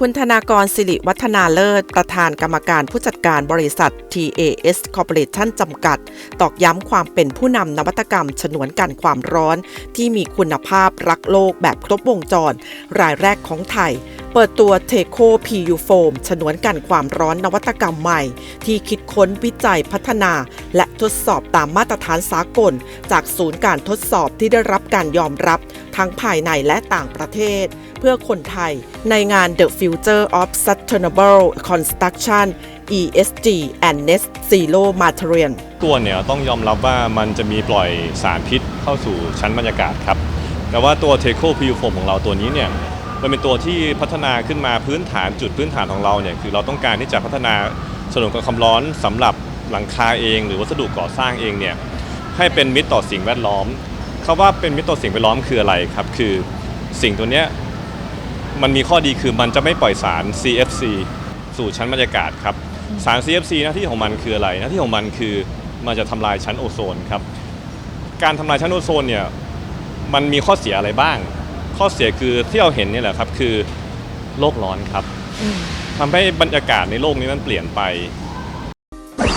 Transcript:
คุณธนากรสิริวัฒนาเลิศ ประธานกรรมการผู้จัดการบริษัท TAS Corporation จำกัด ตอกย้ำความเป็นผู้นำนวัตกรรม ฉนวนกันความร้อน ที่มีคุณภาพรักโลกแบบครบวงจร รายแรกของไทย เปิดตัว t e c o PU Foam ฉนวนกันความร้อนนวัตกรรมใหม่ ที่คิดค้นวิจัยพัฒนา และทดสอบตามมาตรฐานสากล จากศูนย์การทดสอบที่ได้รับการยอมรับ ทั้งภายในและต่างประเทศ เพื่อคนไทย ในงาน The Future of Sustainable Construction ESG and Net Zero Material ตัวเนี่ยต้องยอมรับว่ามันจะมีปล่อยสารพิษเข้าสู่ชั้นบรรยากาศครับ แต่ว่าตัว t e c o p u f o m ของเราตัวนี้เนี่ย มันเป็นตัวที่พัฒนาขึ้นมาพื้นฐานจุดพื้นฐานของเราเนี่ยคือเราต้องการที่จะพัฒนาสนองกับความร้อนสำหรับหลังคาเอง หรือวัสดุก่อสร้างเองเนี่ยให้เป็นมิตรต่อสิ่งแวดล้อมคำว่าเป็นมิตรต่อสิ่งแวดล้อมคืออะไรครับ คือสิ่งตัวเนี้ยมันมีข้อดีคือมันจะไม่ปล่อยสาร CFC สู่ชั้นบรรยากาศครับสาร CFC หน้าที่ของมันคืออะไร หน้าที่ของมันคือมันจะทำลายชั้นโอโซนครับ การทำลายชั้นโอโซนเนี่ยมันมีข้อเสียอะไรบ้าง ข้อเสียคือที่เราเห็นเนี่ยแหละครับคือโลกร้อนครับทำให้บรรยากาศในโลกนี้มันเปลี่ยนไป